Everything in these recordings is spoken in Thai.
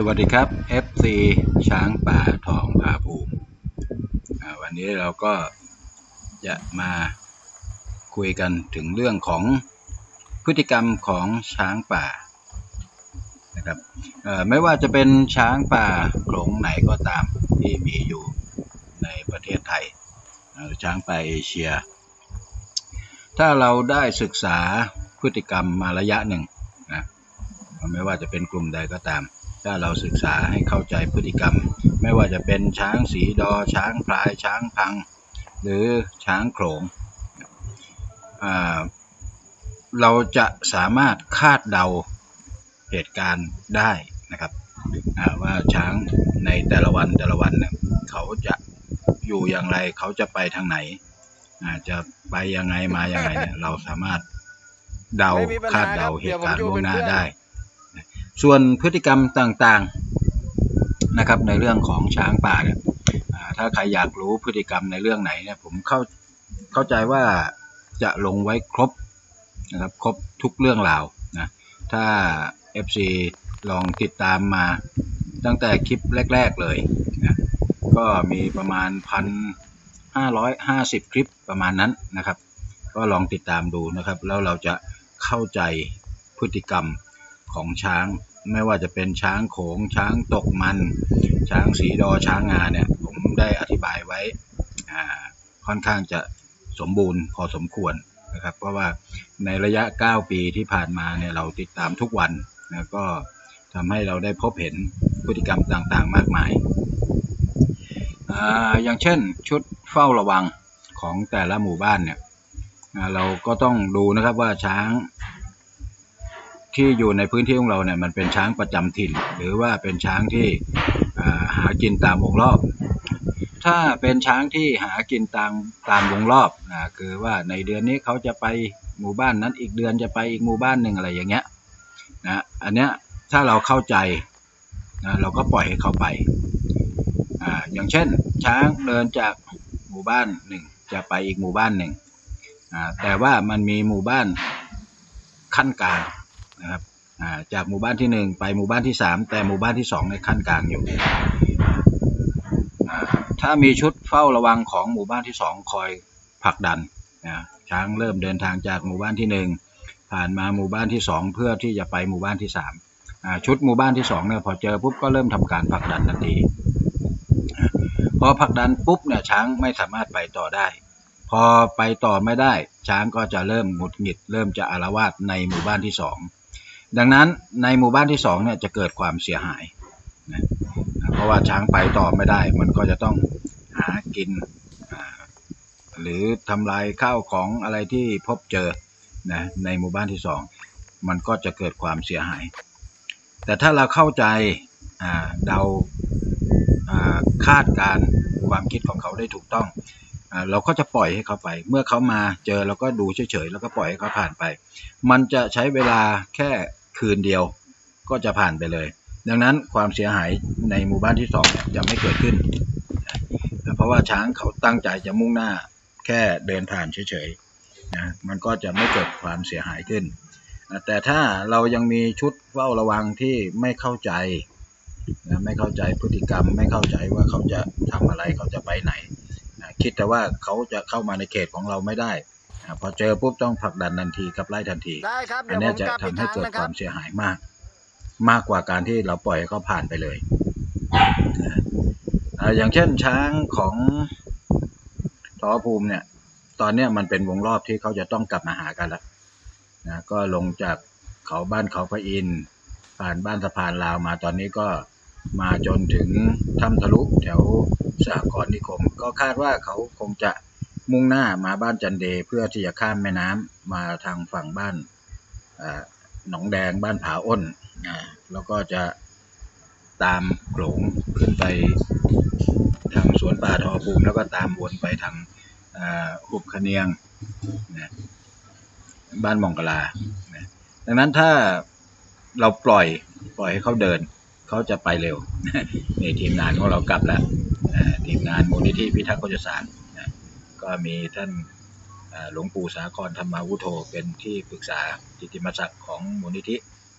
สวัสดีครับ FC ช้างป่าทองผาภูมิวันนี้เราก็จะมาคุยกันถึงเรื่องของพฤติกรรมของช้างป่านะครับไม่ว่าจะเป็นช้างป่าโขลงไหนก็ตามที่มีอยู่ในประเทศไทยช้างป่าเอเชีย ถ้าเราได้ศึกษาพฤติกรรมมาระยะหนึ่งนะไม่ว่าจะเป็นกลุ่มใดก็ตาม ถ้าเราศึกษาให้เข้าใจพฤติกรรม ไม่ว่าจะเป็นช้างสีดอ ช้างพลาย ช้างพัง หรือช้างโขลงอ่าเราจะสามารถคาดเดาเหตุการณ์ได้นะครับอ่าว่าช้างในแต่ละวันแต่ละวันเนี่ยเขาจะอยู่อย่างไรเขาจะไปทางไหนอ่าจะไปยังไงมายังไงเนี่ยเราสามารถเดาไม่มีปัญหาคาดเดาครับเหตุการณ์เดี๋ยวผมอยู่ล่วงหน้าเป็นเพื่อนได้ ส่วนพฤติกรรมต่างๆนะครับในเรื่องของช้างป่าเนี่ยถ้าใครอยากรู้พฤติกรรมในเรื่องไหนเนี่ยผมเข้าเข้าใจว่าจะลงไว้ครบนะครับครบทุกเรื่องราวนะถ้า FC ลองติดตามมาตั้งแต่คลิปแรก ๆ เลยนะก็มีประมาณพันห้าร้อยห้าสิบคลิปประมาณนั้นนะครับ ก็ลองติดตามดูนะครับ แล้วเราจะเข้าใจพฤติกรรมของช้าง ไม่ว่าจะเป็นช้างโขง ช้างตกมัน ช้างสีดอช้างงาเนี่ยผมได้อธิบายไว้อ่าค่อนข้างจะสมบูรณ์พอสมควรนะครับ เพราะว่าในระยะ 9 ปีที่ผ่านมาเนี่ยเราติดตามทุกวันนะก็ทำให้เราได้พบเห็นพฤติกรรมต่างๆ มากมายอ่าอย่างเช่นชุดเฝ้าระวังของแต่ละหมู่บ้านเนี่ยอ่าเราก็ต้องดูนะครับว่าช้าง ที่อยู่ในพื้นที่ของเราเนี่ยมันเป็นช้างประจำถิ่น หรือว่าเป็นช้างที่หากินตามวงรอบ ถ้าเป็นช้างที่หากินตามตามวงรอบนะคือว่าในเดือนนี้เขาจะไปหมู่บ้านนั้นอีกเดือนจะไปอีกหมู่บ้านหนึ่งอะไรอย่างเงี้ยนะอันเนี้ยถ้าเราเข้าใจนะเราก็ปล่อยให้เขาไปอ่าอย่างเช่น ช้างเดินจากหมู่บ้านหนึ่งจะไปอีกหมู่บ้านหนึ่งอ่าแต่ว่ามันมีหมู่บ้านขั้นกลาง นะครับจากหมู่บ้านที่หนึ่งไปหมู่บ้านที่สามแต่หมู่บ้านที่สองในขั้นกลางอยู่ ถ้ามีชุดเฝ้าระวังของหมู่บ้านที่สองคอยผลักดันนะช้างเริ่มเดินทางจากหมู่บ้านที่หนึ่งผ่านมาหมู่บ้านที่สองเพื่อที่จะไปหมู่บ้านที่สามชุดหมู่บ้านที่สองเนี่ยพอเจอปุ๊บก็เริ่มทำการผลักดันทันทีพอผลักดันปุ๊บเนี่ยช้างไม่สามารถไปต่อได้ พอไปต่อไม่ได้ ช้างก็จะเริ่มหงุดหงิด เริ่มจะอารวาสในหมู่บ้านที่สอง ดังนั้นในหมู่บ้านที่สองเนี่ยจะเกิดความเสียหายนะเพราะว่าช้างไปต่อไม่ได้ มันก็จะต้องหากิน หรือทำลายข้าวของอะไรที่พบเจอนะในหมู่บ้านที่สองมันก็จะเกิดความเสียหาย แต่ถ้าเราเข้าใจอ่าเดาอ่าคาดการความคิดของเขาได้ถูกต้องอาเราก็จะปล่อยให้เขาไป เมื่อเขามาเจอเราก็ดูเฉยๆ แล้วก็ปล่อยให้เขาผ่านไป มันจะใช้เวลาแค่ คืนเดียวก็จะผ่านไปเลย ดังนั้นความเสียหายในหมู่บ้านที่สองเนี่ยจะไม่เกิดขึ้น เพราะว่าช้างเขาตั้งใจจะมุ่งหน้าแค่เดินผ่านเฉยๆนะมันก็จะไม่เกิดความเสียหายขึ้น แต่ถ้าเรายังมีชุดเฝ้าระวังที่ไม่เข้าใจนะไม่เข้าใจพฤติกรรมไม่เข้าใจว่าเขาจะทำอะไรเขาจะไปไหนนะคิดแต่ว่าเขาจะเข้ามาในเขตของเราไม่ได้ อ่าพอเจอปุ๊บต้องผลักดันทันทีกับไล่ทันที ได้ครับอัเดี๋นยวเนี้ผยมจะกลับทำอีกให้ครั้งเกิดนะคครัวาบ มเสียหายมาก มากกว่าการที่เราปล่อยให้เขาผ่านไปเลยอ่าอย่างเช่นช้างของทอภูมิเนี่ย ตอนเนี้ยมันเป็นวงรอบที่เขาจะต้องกลับมาหากันแล้วนะก็ลงจากเขาบ้านเขาพระอินทร์ผ่านบ้านสะพานลาวมาตอนนี้ก็มาจนถึงถ้ำทะลุแถวสหกรณ์นิคม ก็คาดว่าเขาคงจะ มุ่งหน้ามาบ้านจันเดเพื่อที่จะข้ามแม่น้ำมาทางฝั่งบ้านหนองแดงบ้านผาอ้นอแล้วก็จะตามโขลงขึ้นไปทางสวนป่าทอภูมิแล้วก็ตามวนไปทางอุบคะเนียงนะบ้านมองกลานะดังนั้นถ้าเราปล่อยปล่อยให้เขาเดิน เขาจะไปเร็วนี่ทีมงานของเรากลับแล้วทีมงานมูลนิธิพิทักษ์โฆษสารน ก็มีท่านหลวงปู่สาครธรรมาวุโธเป็นที่ปรึกษาจิติมศักดิ์ของมูลนิธิ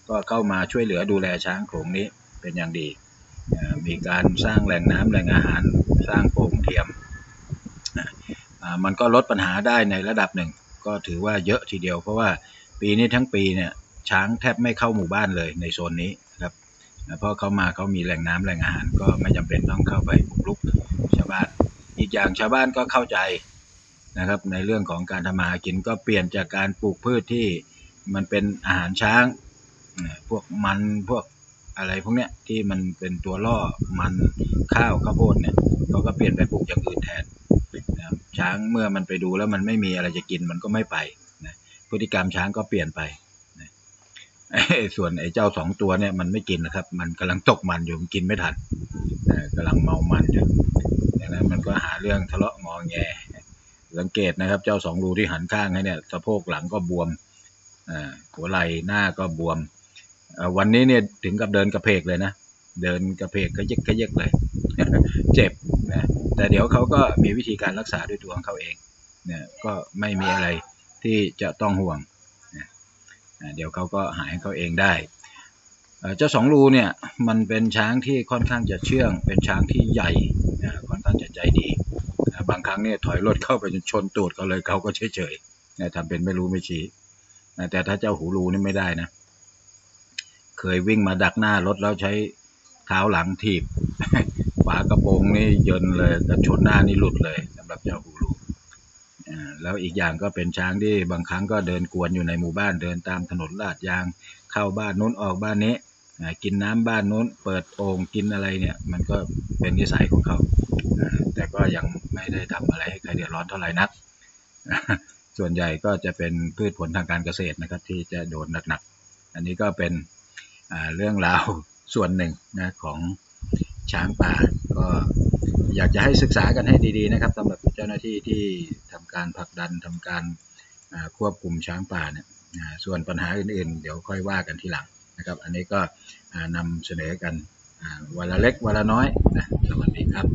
ก็เข้ามาช่วยเหลือดูแลช้างโขลงนี้เป็นอย่างดี มีการสร้างแหล่งน้ำแหล่งอาหารสร้างโป่งเทียม มันก็ลดปัญหาได้ในระดับหนึ่ง ก็ถือว่าเยอะทีเดียว เพราะว่าปีนี้ทั้งปีเนี่ยช้างแทบไม่เข้าหมู่บ้านเลยในโซนนี้ครับเพราะเขามาเขามีแหล่งน้ำแหล่งอาหาร ก็ไม่จำเป็นต้องเข้าไปบุกรุกชาวบ้าน อีกอย่างชาวบ้านก็เข้าใจ นะครับ ในเรื่องของการทำมาหากินก็เปลี่ยนจากการปลูกพืชที่มันเป็นอาหารช้าง พวกมันพวกอะไรพวกเนี้ยที่มันเป็นตัวล่อมันข้าวข้าวโพดเนี่ยเขาก็เปลี่ยนไปปลูกอย่างอื่นแทนนะช้างเมื่อมันไปดูแล้วมันไม่มีอะไรจะกินมันก็ไม่ไปนะพฤติกรรมช้างก็เปลี่ยนไปนะส่วนไอ้เจ้าสองตัวเนี่ยมันไม่กินนะครับ มันกำลังตกมันอยู่มันกินไม่ทันเออกำลังเมามันอยู่ดังนั้นมันก็หาเรื่องทะเลาะงอแง สังเกตนะครับ เจ้าสองรูที่หันข้างให้เนี่ยสะโพกหลังก็บวมอ่าหัวไหล่หน้าก็บวม วันนี้เนี่ยถึงกับเดินกระเพกเลยนะ เดินกระเพกกระยึกกระยึกเลย เจ็บนะแต่เดี๋ยวเขาก็มีวิธีการรักษาด้วยตัวของเขาเองเนี่ยก็ไม่มีอะไรที่จะต้องห่วงนะเดี๋ยวเขาก็หายเขาเองได้ เจ้าสองรูเนี่ยมันเป็นช้างที่ค่อนข้างจะเชื่อง เป็นช้างที่ใหญ่ค่อนข้างจะใจดี บางครั้งเนี่ยถอยรถเข้าไปจนชนตูดเขาเลยเขาก็เฉยๆนะทำเป็นไม่รู้ไม่ชี้นะแต่ถ้าเจ้าหูรูนี่ไม่ได้นะ เคยวิ่งมาดักหน้ารถแล้วใช้เท้าหลังถีบฝากระโปรงนี่ยนเลยกระชนหน้านี่หลุดเลยสำหรับเจ้าหูรูแล้วอีกอย่างก็เป็นช้างที่บางครั้งก็เดินกวนอยู่ในหมู่บ้านเดินตามถนนลาดยาง เข้าบ้านนู้นออกบ้านนี้ กินน้ำบ้านนู้นเปิดโอ่งกินอะไรเนี่ย มันก็เป็นนิสัยของเขา แต่ก็ยังไม่ได้ทำอะไรให้ใครเดือดร้อนเท่าไหร่นัก ส่วนใหญ่ก็จะเป็นพืชผลทางการเกษตรนะครับ ที่จะโดนหนักๆ อันนี้ก็เป็นเรื่องราวส่วนหนึ่งนะของช้างป่าก็อยากจะให้ศึกษากันให้ดีๆนะครับสำหรับเจ้าหน้าที่ที่ทำการผลักดันทำการควบคุมช้างป่าเนี่ยส่วนปัญหาอื่นๆ เดี๋ยวค่อยว่ากันทีหลัง นะครับ อันนี้ก็นำเสนอกันวันละเล็กวันละน้อยนะสวัสดีครับ